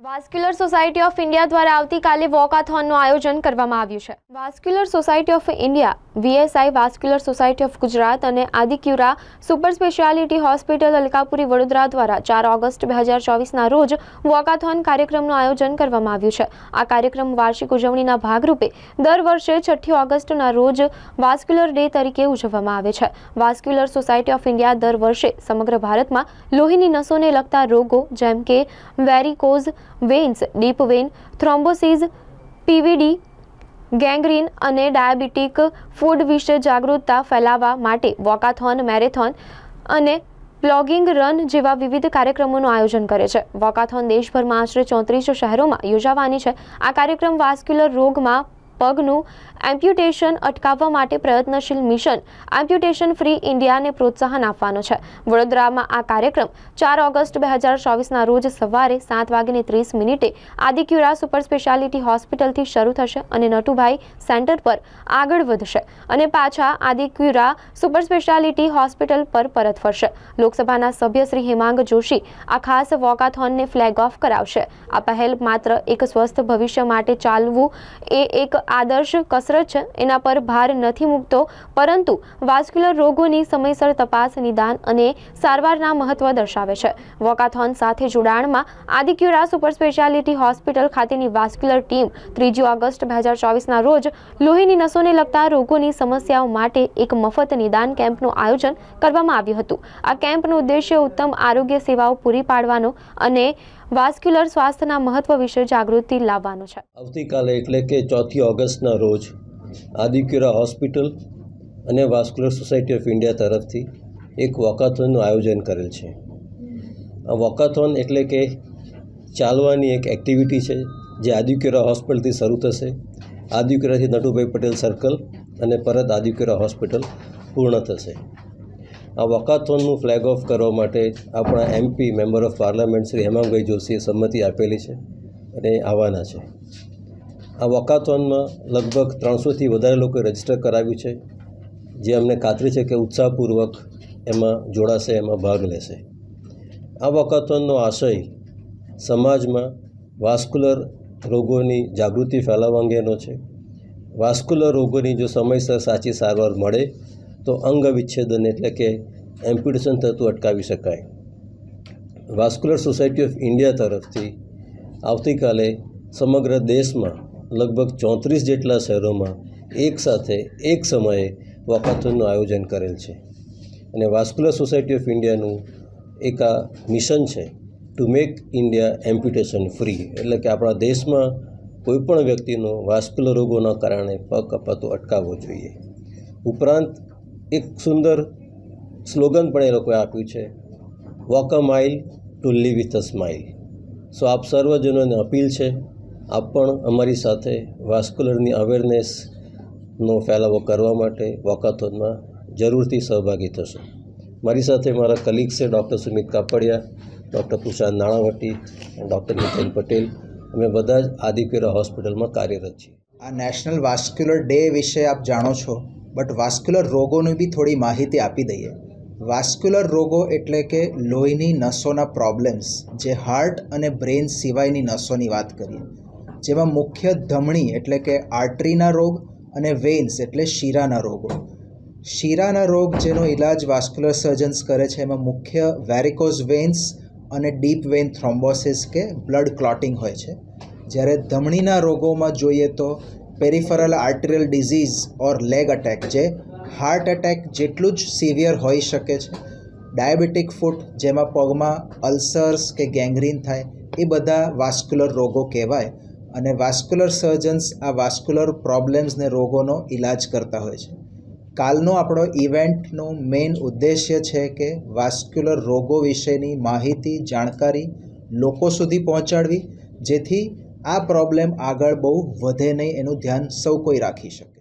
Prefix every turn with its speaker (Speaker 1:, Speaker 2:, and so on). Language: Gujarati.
Speaker 1: વાસ્ક્યુલર સોસાયટી ઓફ ઇન્ડિયા દ્વારા આવતીકાલે વોકાથોનનું આયોજન કરવામાં આવ્યું છે. Vascular society of India VSI vascular society of Gujarat અને Adicura super speciality hospital Alkapuri Vadodara દ્વારા ચાર ઓગસ્ટ બે હજાર ચોવીસના રોજ વોકાથોન કાર્યક્રમનું આયોજન કરવામાં આવ્યું છે. આ કાર્યક્રમ વાર્ષિક ઉજવણીના ભાગરૂપે દર વર્ષે છઠ્ઠી ઓગસ્ટના રોજ વાસ્ક્યુલર ડે તરીકે ઉજવવામાં આવે છે. વાસ્ક્યુલર સોસાયટી ઓફ ઇન્ડિયા દર વર્ષે સમગ્ર ભારતમાં લોહીની નસોને લગતા રોગો જેમ કે varicose veins deep vein thrombosis, PVD gangrene અને ડાયાબિટીક ફૂડ વિશે જાગૃતતા ફેલાવવા માટે વોકાથોન, મેરેથોન અને પ્લોગિંગ રન જેવા વિવિધ કાર્યક્રમોનું આયોજન કરે છે. વોકાથોન દેશભરમાં આશરે ચોત્રીસ શહેરોમાં યોજાવાની છે. આ કાર્યક્રમ વાસ્ક્યુલર રોગમાં પગનું એમ્પ્યુટેશન અટકાવવા માટે પ્રયત્નશીલ મિશન એમ્પ્યુટેશન ફ્રી ઇન્ડિયાને પ્રોત્સાહન આપવાનો છે. વડોદરામાં આ કાર્યક્રમ ચાર ઓગસ્ટ બે હજાર ચોવીસના રોજ સવારે સાત વાગીને ત્રીસ મિનિટે આદિક્યુરા સુપર સ્પેશિયાલિટી હોસ્પિટલથી શરૂ થશે અને નટુભાઈ સેન્ટર પર આગળ વધશે અને પાછા આદિક્યુરા સુપર સ્પેશિયાલિટી હોસ્પિટલ પર પરત ફરશે. લોકસભાના સભ્ય શ્રી હેમાંગ જોશી આ ખાસ વોકાથોનને ફ્લેગ ઓફ કરાવશે. આ પહેલ માત્ર એક સ્વસ્થ ભવિષ્ય માટે ચાલવું એ એક આદર્શ કસરત છે, એના પર ભાર નથી મૂકતો, પરંતુ વાસ્ક્યુલર રોગોની સમયસર તપાસ, નિદાન અને સારવારના મહત્વ દર્શાવે છે. વોકાથોન સાથે જોડાણમાં આદિક્યુરા સુપર સ્પેશિયાલિટી હોસ્પિટલ ખાતેની વાસ્ક્યુલર ટીમ ત્રીજી ઓગસ્ટ બે હજાર ચોવીસના રોજ લોહીની નસોને લગતા રોગોની સમસ્યાઓ માટે એક મફત નિદાન કેમ્પનું આયોજન કરવામાં આવ્યું હતું. આ કેમ્પનો ઉદ્દેશ્ય ઉત્તમ આરોગ્ય સેવાઓ પૂરી પાડવાનો અને વાસ્ક્યુલર સ્વાસ્થ્યના મહત્વ વિશે જાગૃતિ લાવવાનો છે.
Speaker 2: આવતીકાલે એટલે કે ચોથી ઓગસ્ટના રોજ આદિક્યુરા હોસ્પિટલ અને વાસ્ક્યુલર સોસાયટી ઓફ ઇન્ડિયા તરફથી એક વોકાથોનનું આયોજન કરેલ છે. આ વોકાથોન એટલે કે ચાલવાની એક એક્ટિવિટી છે, જે આદિક્યુરા હોસ્પિટલથી શરૂ થશે. આદિક્યુરાથી નટુભાઈ પટેલ સર્કલ અને પરત આદિક્યુરા હોસ્પિટલ પૂર્ણ થશે. આ વકાથોનનું ફ્લેગ ઓફ કરવા માટે આપણા MP member of parliament Shri Hemangbhai જોશીએ સંમતિ આપેલી છે અને આવવાના છે. આ વકાથોનમાં લગભગ ત્રણસોથી વધારે લોકોએ રજિસ્ટર કરાવ્યું છે. જે અમને ખાતરી છે કે ઉત્સાહપૂર્વક એમાં જોડાશે, એમાં ભાગ લેશે. આ વકાથોનનો આશય સમાજમાં વાસ્ક્યુલર રોગોની જાગૃતિ ફેલાવવા અંગેનો છે. વાસ્ક્યુલર રોગોની જો સમયસર સાચી સારવાર મળે તો અંગ વિચ્છેદન એટલે કે એમ્પ્યુટેશન થતું અટકાવી શકાય. વાસ્ક્યુલર સોસાયટી ઓફ ઇન્ડિયા તરફથી આવતીકાલે સમગ્ર દેશમાં લગભગ ચોત્રીસ જેટલા શહેરોમાં એક સાથે એક સમયે વોકાથોનનું આયોજન કરેલ છે. અને વાસ્ક્યુલર સોસાયટી ઓફ ઇન્ડિયાનું એક આ મિશન છે to make India amputation free એટલે કે આપણા દેશમાં કોઈપણ વ્યક્તિનો વાસ્કુલર રોગોના કારણે પગ કપાતો અટકાવવો જોઈએ. ઉપરાંત એક સુંદર સ્લોગન પણ એ લોકોએ આપ્યું છે walk a mile to live with a smile so આપ સર્વજનોને અપીલ છે, આપ પણ અમારી સાથે વાસ્ક્યુલરની અવેરનેસનો ફેલાવો કરવા માટે વોકાથોનમાં જરૂરથી સહભાગી થશો. મારી સાથે મારા કલીગ છે ડૉક્ટર સુમિત કાપડિયા, ડૉક્ટર તુષાર નાણાવટી, અને ડૉક્ટર નીતિન પટેલ. અમે બધા જ આદિપુરા હોસ્પિટલમાં કાર્યરત છીએ.
Speaker 3: આ નેશનલ વાસ્ક્યુલર ડે વિશે આપ જાણો છો. બટ વાસ્ક્યુલર રોગોની બી થોડી માહિતી આપી દઈએ. વાસ્ક્યુલર રોગો એટલે કે લોહીની નસોના પ્રોબ્લેમ્સ જે હાર્ટ અને બ્રેન સિવાયની નસોની વાત કરીએ. જેમાં મુખ્ય ધમણી એટલે કે આર્ટરીના રોગ અને વેન્સ એટલે શીરાના રોગો. શીરાના રોગ જેનો ઇલાજ વાસ્ક્યુલર સર્જન્સ કરે છે, એમાં મુખ્ય વેરિકોઝ વેન્સ અને ડીપ વેન થ્રોમ્બોસિસ કે બ્લડ ક્લોટિંગ હોય છે. જ્યારે ધમણીના રોગોમાં જોઈએ તો peripheral arterial disease or leg attack જે હાર્ટ એટેક જેટલું જ સિવિયર હોઈ શકે છે. ડાયાબિટીક ફૂટ જેમાં પગમાં અલ્સર્સ કે ગેંગ્રીન થાય, એ બધા વાસ્ક્યુલર રોગો કહેવાય અને વાસ્ક્યુલર સર્જન્સ આ વાસ્ક્યુલર પ્રોબ્લેમ્સને રોગોનો ઈલાજ કરતા હોય છે. કાલનો આપણો ઇવેન્ટનો મેઇન ઉદ્દેશ્ય છે કે વાસ્ક્યુલર રોગો વિશેની માહિતી, જાણકારી લોકો સુધી પહોંચાડવી, જેથી આ પ્રોબ્લેમ આગળ બહુ વધે નહીં એનું ધ્યાન સૌ કોઈ રાખી શકે.